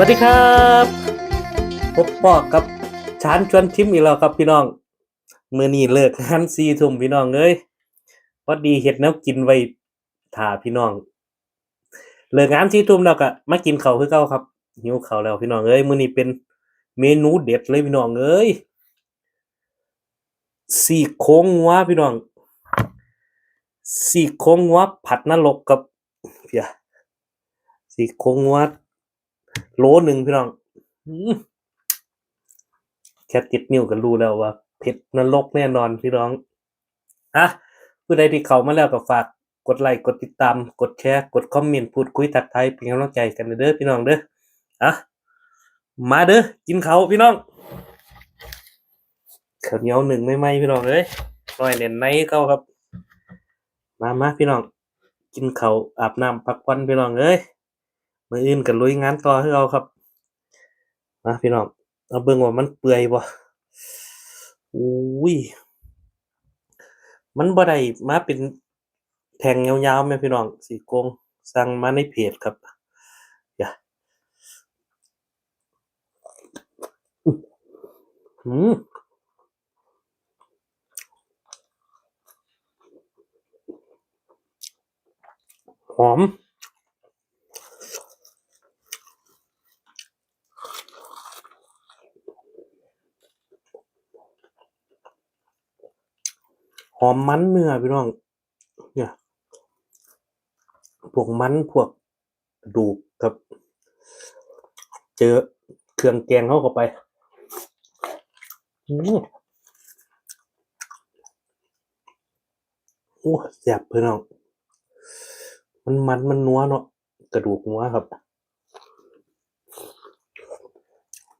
วัสดีครับพบปอกกับชานชวนชิมอีกแล้วครับพี่น้องเมื่อนี้เลิกงานสี่ทุ่มพี่น้องเอ้ยพอดีเห็ดแนวกินไว้ถ่าพี่น้อง เลิกงานสี่ทุ่มแล้วก็มากินเขาคือเก่าครับหิวเขาแล้วพี่น้องเอ้ยมื้อนี้เป็นเมนูเด็ดเลยพี่น้องเอ้ยสี่โครงงัวพี่น้องสี่โครงงัวผัดนรกกับเพียสี่โครงงัว โลหนึ่งพี่น้องแค่ติดนิ้วก็รู้แล้วว่าเผ็ดนรกแน่นอนพี่น้องอะผู้ใดที่เข้ามาแล้วก็ฝากกดไลค์กดติดตาม กดแชร์ กดคอมเมนต์พูดคุยทักทายเป็นกำลังใจกันเด้อพี่น้องเด้ออะมาเด้อกินเขาพี่น้องข้าวเหนียวหนึ่งไม่ไหมพี่น้องเอ้ยหน่อยเน้นในเขาครับ มามาพี่น้อง กินเขาอาบน้ำพักผ่อนพี่น้องเอ้ย มื่ออื่นก็ลุยงานต่อให้เราครับมาพี่น้องเอาเบิ่งว่ามันเปื่อยบ่อุ้ยมันบ่ได้มาเป็นแทงยาวๆแม่พี่น้องสีโกงสั่งมาในเพจครับอย่าอืมหอม หอมมันเนื้อพี่น้อง เนี่ย พวกมันพวกดูกครับ เจอเครื่องแกงเข้าเข้าไปอืมโอ้แซ่บพี่น้อง มันมันมันนัวเนาะกระดูกนัวครับ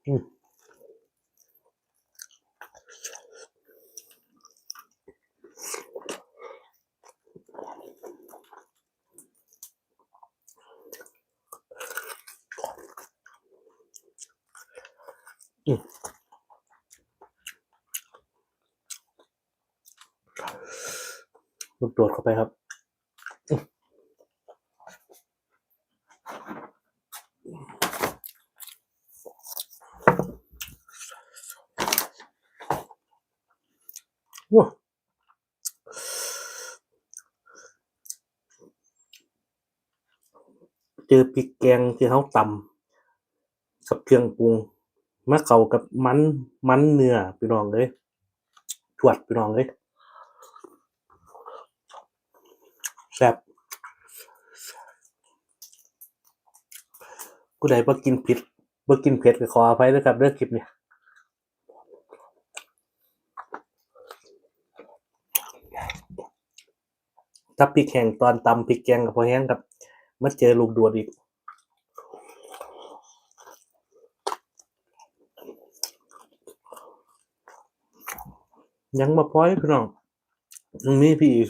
อืม ลูกโดดเข้าไปครับว้าเจอพริกแกงที่เขาตำกับเครื่องปรุง มาเข้ากับมันมันเนื้อพี่น้องเลยจวดพี่น้องเลยแซ่บผู้ใดบ่กินผ็ดบ่กินเผ็ดก็ขออภัยด้วยครับเรื่องคลิปนี้ถ้าพริกแห้งตอนตำพริกแกงกับพอแห้งกับมาเจอลูกดวดอีก ยังมาพอยพี่น้องยังมีพี่อีก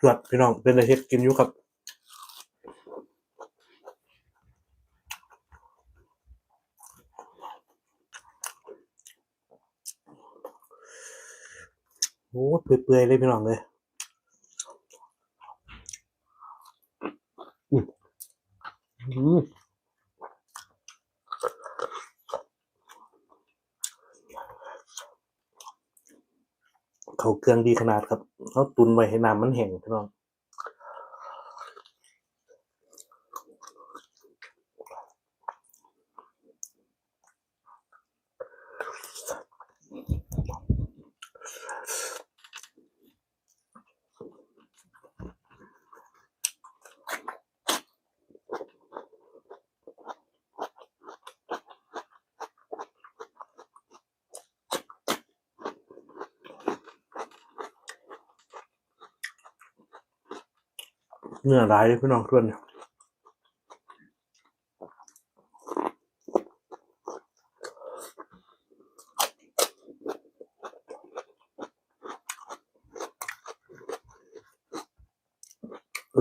จวดพี่น้องเป็นอะไรเฮ็ดกินอยู่ครับ อ้เปื่อยๆเลยพี่น้องเลยอืมอืมเขาเครื่องดีขนาดครับเขาตุนไว้ให้น้ำมันแห้งพี่น้อง เนื้อร้ายเลยพี่น้องส่วนเนี่ย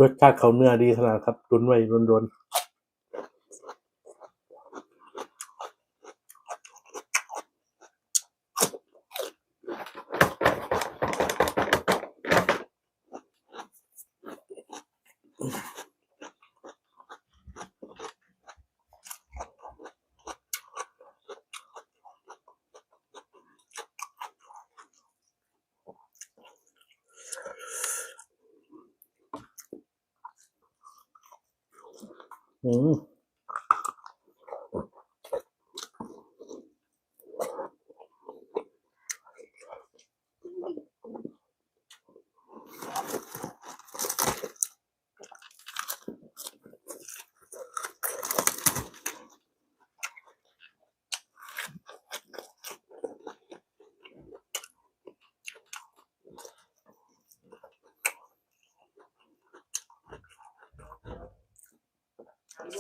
รสชาติเขาเนื้อดีขนาดครับตุนไว้รวน อื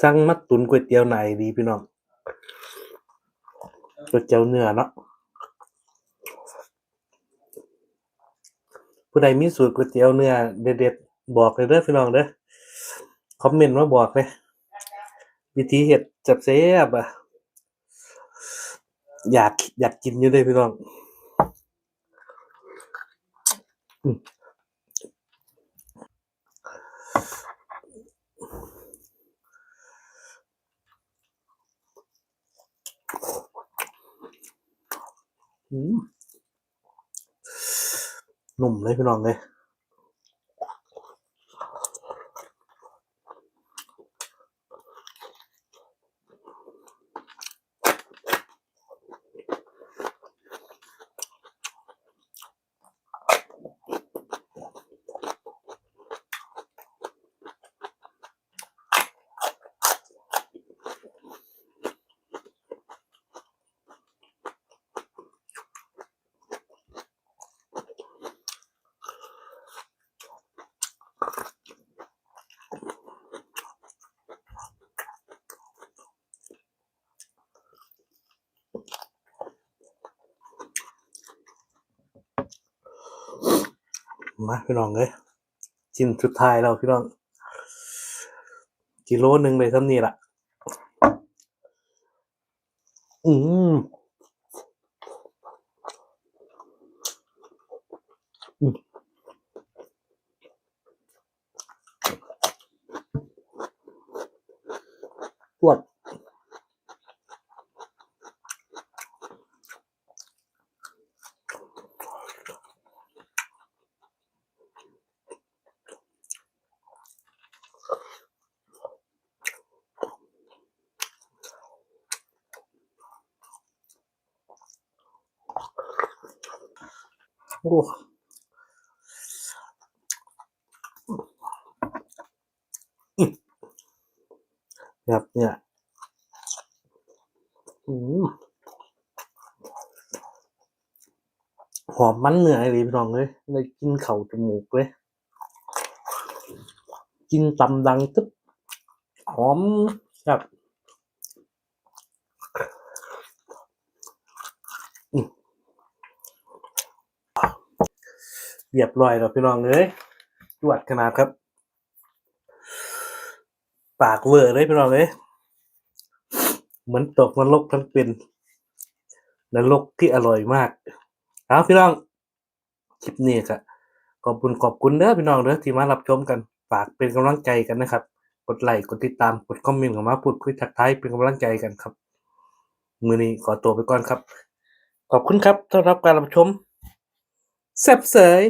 สั่งมาตุนก๋วยเตี๋ยวไหนดีพี่น้องก๋วยเตี๋ยวเนื้อเนาะผู้ใดมีสูตรก๋วยเตี๋ยวเนื้อเด็ดๆบอกเลยเด้อพี่น้องเด้อคอมเมนต์มาบอกเลยวิธีเฮ็ดจับเสียบอะอยากอยากกินอยู่เลยพี่น้อง หนุ่มเลยพี่น้องเลย มาพี่น้องเลยชิ้นสุดท้ายแล้วพี่น้อง กิโลหนึ่งเลยทั้งนี้ละอืมอืมปวด โอ้อืมครับเนี่ยอืมหอมมันเหนื้อไอ้พี่น้องเลยเลยกินเข่าจมูกเลย กินตำดังตึ๊บหอมครับอืม เรียบร้อยแล้วพี่น้องเลยจวดขนาดครับ ปากเวอร์เลยพี่น้องเลยเหมือนตกนรกทั้งเป็นนรกที่อร่อยมากเอาพี่น้องคลิปนี้ครับขอบคุณขอบคุณเด้อพี่น้องเด้อที่มารับชมกันฝากเป็นกำลังใจกันนะครับ กดไลค์กดติดตามกดคอมเมนต์ข้ามาพูดคุยทักทายเป็นกำลังใจกันครับ มือนี้ขอตัวไปก่อนครับ ขอบคุณครับสำหรับการรับชมแซ่บเสย